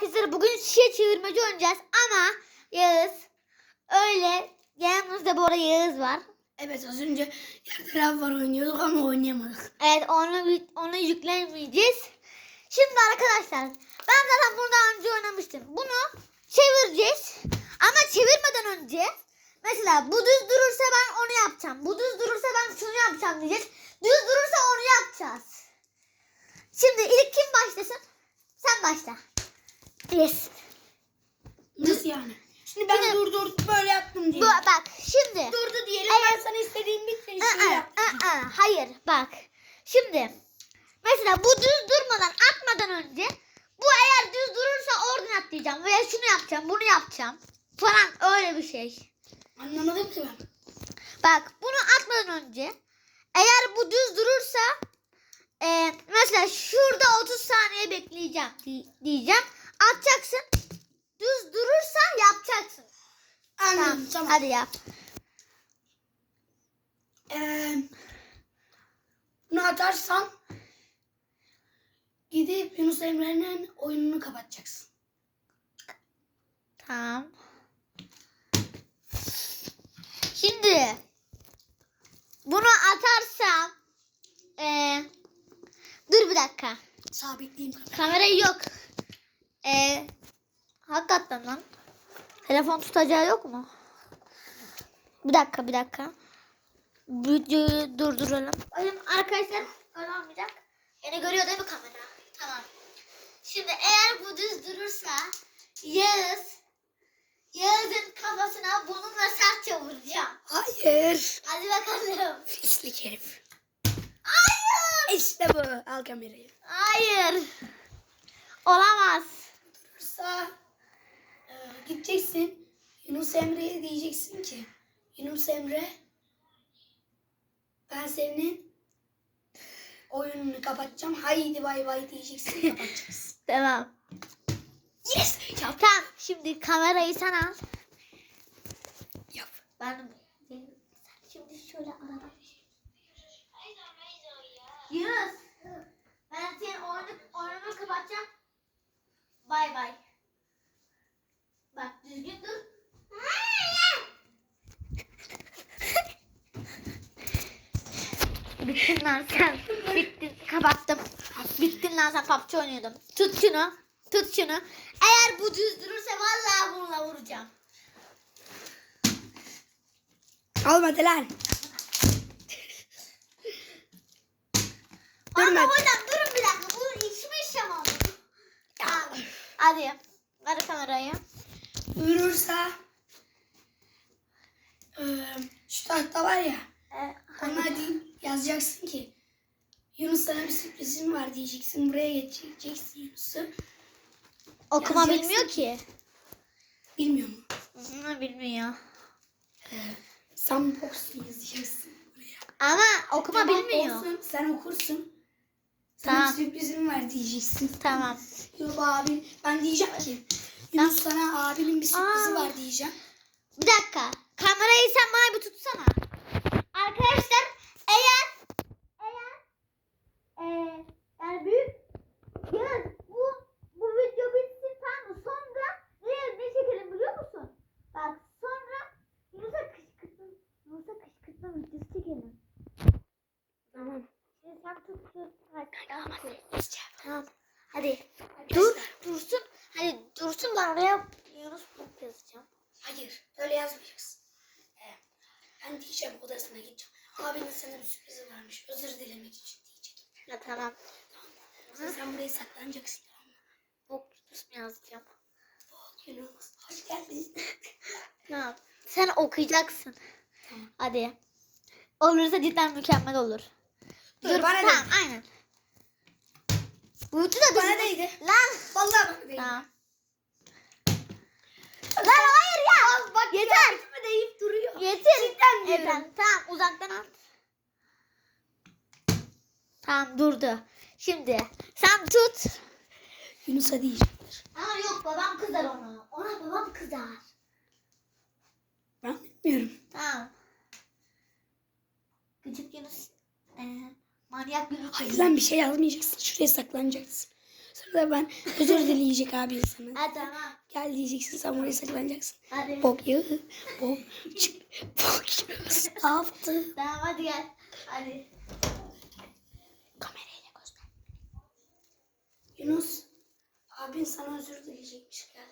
arkadaşlar bugün şişe çevirmeci oynayacağız ama Yağız öyle yanımızda bu arada Yağız var. Evet az önce yerde lav var oynuyorduk ama oynayamadık. Evet onu onu yüklemeyeceğiz. Şimdi arkadaşlar ben zaten bunu daha önce oynamıştım. Bunu çevireceğiz. Ama çevirmeden önce mesela bu düz durursa ben onu yapacağım. Bu düz durursa ben şunu yapacağım diyeceğiz. Düz durursa onu yapacağız. Şimdi ilk kim başlasın? Sen başla. Yes. Nasıl yani? Şimdi ben Şimdi- dur dur böyle yaptım Bu, diye. bak şimdi. Durdu diyelim Evet. ben sana istediğim bir şey Aa, yap. aa, aa, hayır bak. Şimdi mesela bu düz durmadan atmadan önce bu eğer düz durursa oradan atlayacağım veya şunu yapacağım bunu yapacağım falan öyle bir şey. Anlamadım ki ben. Bak bunu atmadan önce eğer bu düz durursa e, mesela şurada 30 saniye bekleyeceğim di- diyeceğim. Atacaksın. Düz durursa yapacaksın. Anladım tamam. Hadi yap. Ee, bunu atarsam gidip Yunus Emre'nin oyununu kapatacaksın. Tamam. Şimdi bunu atarsam eee, dur bir dakika. Sabitleyeyim kamerayı. Kamerayı yok. Eee hakikaten lan. Telefon tutacağı yok mu? Bir dakika bir dakika. Videoyu durduralım. Arkadaşlar öyle olmayacak. Beni görüyor değil mi kamera? Tamam. Şimdi eğer bu düz durursa Yağız Yağız'ın kafasına bununla sertçe vuracağım. Hayır. Hadi bakalım. Pislik herif. Hayır. İşte bu. Al kamerayı. Hayır. Olamaz. Durursa e, gideceksin. Yunus Emre'ye diyeceksin ki Yunus Emre ben senin oyununu kapatacağım. Haydi bay bay diyeceksin kapatacaksın. Tamam. yes! Yap. Tamam. Şimdi kamerayı sen al. Yap. Ben şimdi şöyle arada. Yunus. Ben senin oyunu, oyununu kapatacağım. Bay bay. Bak düzgün dur. Bittin lan sen. Bittin. Kapattım. Bittin lan sen PUBG oynuyordum. Tut şunu. Tut şunu. Eğer bu düz durursa vallahi bununla vuracağım. Olmadı lan. Ama Durma. hocam durun bir dakika. Bu içmiş ama. Tamam. Hadi. Ver kamerayı. Durursa e, şu tahta var ya Ee, ona değil yazacaksın ki Yunus sana bir sürprizim var diyeceksin. Buraya geçeceksin Yunus'u. okuma yazacaksın. bilmiyor ki. Bilmiyor mu? Hı, bilmiyor. Sandbox yazacaksın buraya. Ama okuma Tamam, bilmiyor. olsun, sen okursun. Sana Tamam. bir sürprizim var diyeceksin. Tamam. Yok abi ben diyeceğim ki Yunus sana abinin bir sürprizi Aa. var diyeceğim. Bir dakika. Kamerayı sen bana bir tutsana. Arkadaşlar eee yani büyük Yağız bu bu video bitsin tamam mı? Sonra ne, ne çekelim biliyor musun? Bak sonra Yunus'a kışkırtma Yunus'a kışkırtma videosu çekelim. Tamam. Şimdi sen tut tut. Hadi, hadi. Tamam. Hadi. Dur. Dursun. Hadi dursun ben oraya Yunus Bulut yazacağım. Hayır öyle yazmayacaksın. Ee, ben diyeceğim odasına gideceğim. Abinin sana bir sürprizi varmış. Özür dilemek için diyecek. Ya tamam. Sen, sen buraya saklanacaksın. Bok ismi yazacağım. Yunus hoş geldin. Tamam. Sen okuyacaksın. Tamam. Hadi. Olursa cidden mükemmel olur. Dur, bana tamam aynen. Uyutu da Bana değdi. Lan. Vallahi bana değil. Tamam. Lan hayır ya. Bak Yeter. Yeter. deyip duruyor. Yeter. Cidden diyorum. Yeter. Tamam uzaktan at. Tamam durdu. Şimdi sen tut. Yunus'a diyeceğim. Ama yok babam kızar ona. Ona babam kızar. Ben bilmiyorum. Tamam. Gıcık Yunus. Ee, manyak Yunus. Hayır lan bir şey yazmayacaksın. Şuraya saklanacaksın. Sonra ben özür dileyecek abi sana. Ha tamam. Gel diyeceksin sen buraya saklanacaksın. Hadi. Bok yağı. Bok. Bok. Ne yaptı? Tamam hadi gel. Hadi. Kamerayla göster. Yunus. Abin sana özür dileyecekmiş. Gel.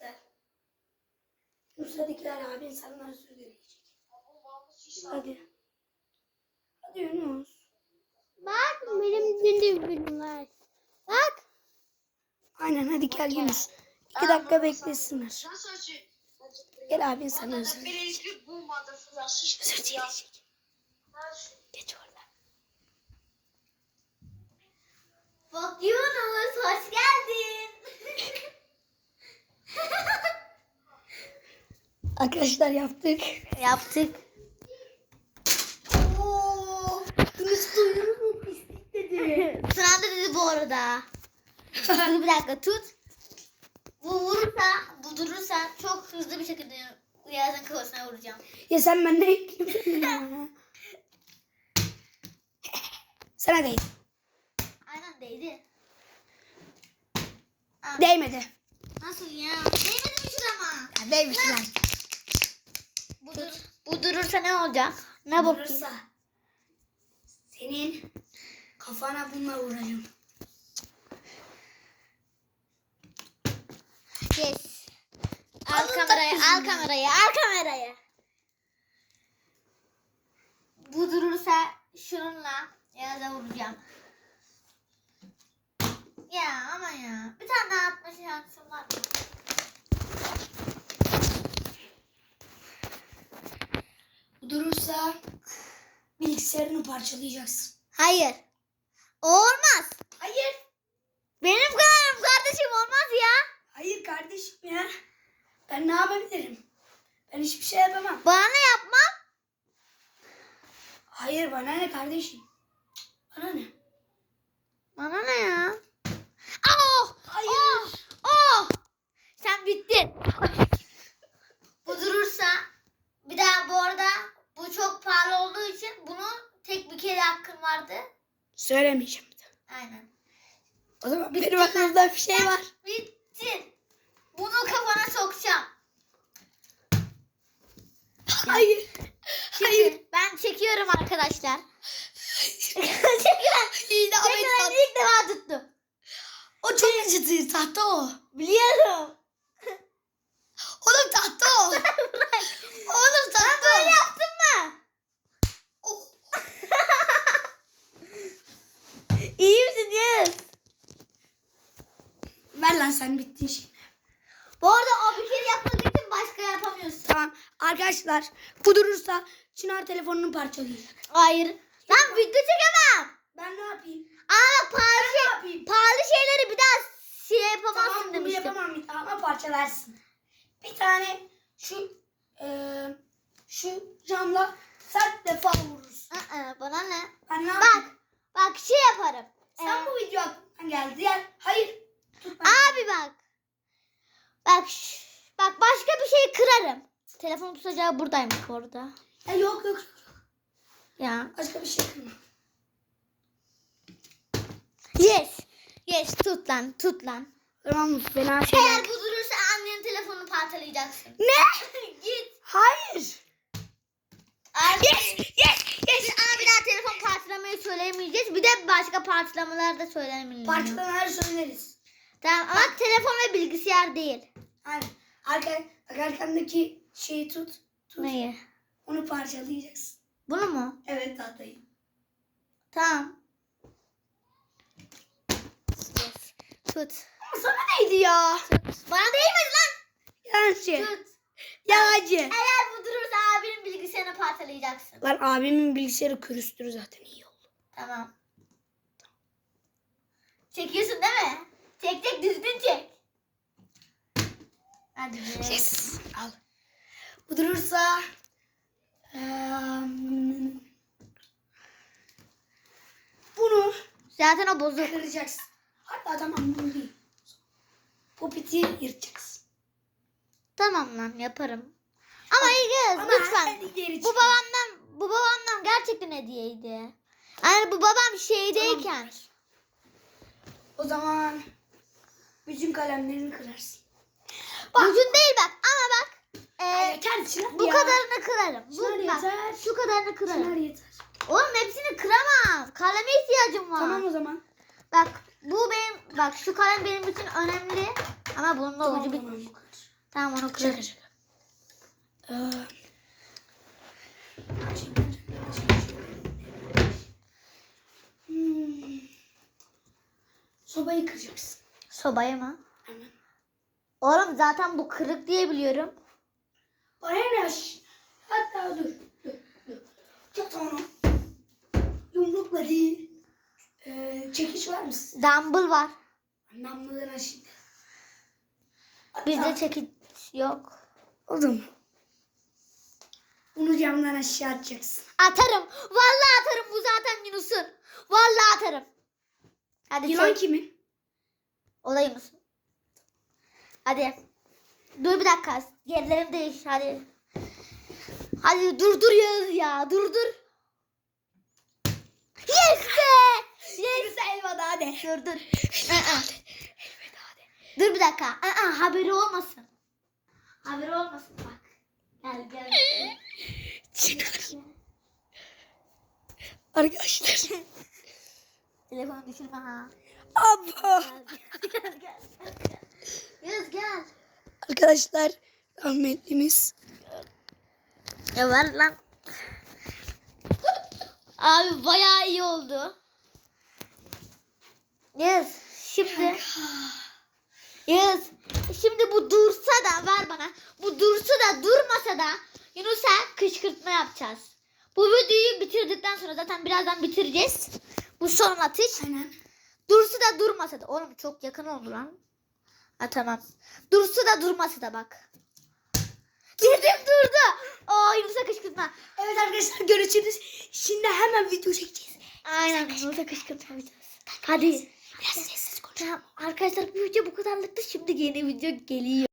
Gel. Yunus hadi gel abin sana özür dileyecek. Hadi. Hadi Yunus. Bak benim günüm var. Bak. Aynen hadi gel Yunus. İki dakika beklesinler. Gel abin sana özür. Özür dileyecek. Geç orada. Bak Yunus hoş geldin. Arkadaşlar yaptık. Yaptık. Oo. Yunus duydunuz mu pislik dedi. Sıra da dedi bu arada. Dur bir dakika tut. Bu vurursa, bu durursa çok hızlı bir şekilde Uyar'ın kafasına vuracağım. Ya sen ben ne? Sana değil. Aynen değdi. Değmedi. Nasıl ya? Değmedi mi şurama? Ya değmiş lan. Bu, dur, bu durursa ne olacak? Ne bakayım? Durursa senin kafana bununla vuracağım. Yes. Al kamerayı, al kamerayı, al kamerayı. Bu durursa şununla ya da vuracağım. Ya ama ya. Bir tane daha atma şansım var? Bu durursa bilgisayarını parçalayacaksın. Hayır. O olmaz. Hayır. Benim kanalım kardeşim olmaz ya. Hayır kardeşim ya. Ben ne yapabilirim? Ben hiçbir şey yapamam. Bana ne yapmam? Hayır bana ne kardeşim? Bana ne? Bana ne ya? Oh! Hayır. Oh! Oh! Sen bittin. bu durursa bir daha bu arada bu çok pahalı olduğu için bunu tek bir kere hakkın vardı. Söylemeyeceğim. Aynen. O zaman benim aklımda bir şey var. Sokacağım. Hayır. Şimdi ben çekiyorum arkadaşlar. çekiyorum. De Ahmet Çekiyorum ilk defa tuttum. O çok acıtıyor tahta o. Biliyorum. Oğlum tahta o. Oğlum tahta Ben böyle yaptım mı? o. İyi misin Yağız? Ver lan sen bittin şimdi. Bu arada o bir kere yapmak için başka yapamıyorsun. Tamam arkadaşlar bu durursa Çınar telefonunu parçalayacak. Hayır. Ben video çekemem. Ben ne yapayım? Bak pahalı, Ben şey, yapayım? pahalı şeyleri bir daha şey yapamazsın Tamam demiştim. yapamam bir daha ama parçalarsın. Bir tane şu eee şu camla sert defa vurursun. Aa, bana ne? Ben ne Bak. yapayım? Bak şey yaparım. Sen Ee, bu video aklından geldi. Diğer hayır. Tut ben. Abi bak. Bak bak başka bir şey kırarım. Telefon tutacağı buradaymış orada. Ya yok yok. Ya. Başka bir şey kırma. Yes. Yes tut lan tut lan. Tamam mı? Fena Eğer bu durursa annenin telefonunu parçalayacaksın. Ne? Git. Hayır. Abi, Yes, yes, Biz ama bir daha telefon partlamayı söylemeyeceğiz. Bir de başka parçalamalar da söylemeyeceğiz. Parçalanır söyleriz. Tamam ama telefon ve bilgisayar değil. Aynen. Arka, bak arkandaki şeyi tut. tut. Neyi? Onu parçalayacaksın. Bunu mu? Evet tahtayı. Tamam. Yes. Tut. Ama sana neydi ya? Tut. Bana değmedi lan. Yalancı. Tut. Yalancı. Eğer bu durursa abinin bilgisayarını parçalayacaksın. Lan abimin bilgisayarı kürüstür zaten iyi oldu. Tamam. Çekiyorsun değil mi? Çek çek düzgün çek. Hadi be. Yes. Bu durursa bunu Zaten o bozuk. kıracaksın. Hatta tamam bunu değil. Popiti yırtacaksın. Tamam lan yaparım. Ama iyi kız Ama lütfen. hadi geri Bu çık. babamdan bu babamdan gerçekten hediyeydi. Yani bu babam şeydeyken. O zaman bütün kalemlerini kırarsın. Ucun değil bak ama bak. E, yeter Çınar bu ya. kadarını kırarım. Bu, Çınar bak, yeter. şu kadarını Çınar kırarım. yeter. Oğlum hepsini kıramam. Kaleme ihtiyacım var. Tamam o zaman. Bak bu benim bak şu kalem benim için önemli. Ama bunun da Tamam, ucu tamam, bitmiş. Tamam onu kırarım. Şaka şaka. Ee, Hmm. Sobayı kıracaksın. Sobaya mı? Hemen. Oğlum zaten bu kırık diye biliyorum. Şş, Hatta dur. Dur. Dur. Tut onu. Yumrukla değil. Ee, çekiç var mı? Dumble var. Namludan şimdi. Bizde çekiç yok. O zaman. Bunu camdan aşağı atacaksın. Atarım. Vallahi atarım. Bu zaten Yunus'un. Vallahi atarım. Hadi Yılan çek. kimin? Olayı mısın? Hadi. Dur bir dakika. Yerlerim değiş. Hadi. Hadi durdur Yağız ya. Durdur. Yes be. Yes. elveda hadi. Dur dur. Dur bir dakika. Aa, haberi olmasın. Haberi olmasın bak. Gel gel. Çınar. Arkadaşlar. Telefonu düşürme ha. Abba. Gel gel gel. gel. Arkadaşlar rahmetlimiz. Ya ver lan. Abi bayağı iyi oldu. Yes. Şimdi. Yes. Şimdi bu dursa da ver bana. Bu dursa da durmasa da Yunus'a kışkırtma yapacağız. Bu videoyu bitirdikten sonra zaten birazdan bitireceğiz. Bu son atış. Aynen. Dursa da durmasa da. Oğlum çok yakın oldu lan. Ha tamam. Dursa da durmasa da bak. Girdim durdu. Aa Yunus'a kışkırtma. Evet arkadaşlar görüşürüz. Şimdi hemen video çekeceğiz. Aynen Yunus'a kışkırtma yapacağız. Hadi. Biraz sessiz konuş. Tamam arkadaşlar bu video bu kadarlıktı. Şimdi yeni video geliyor.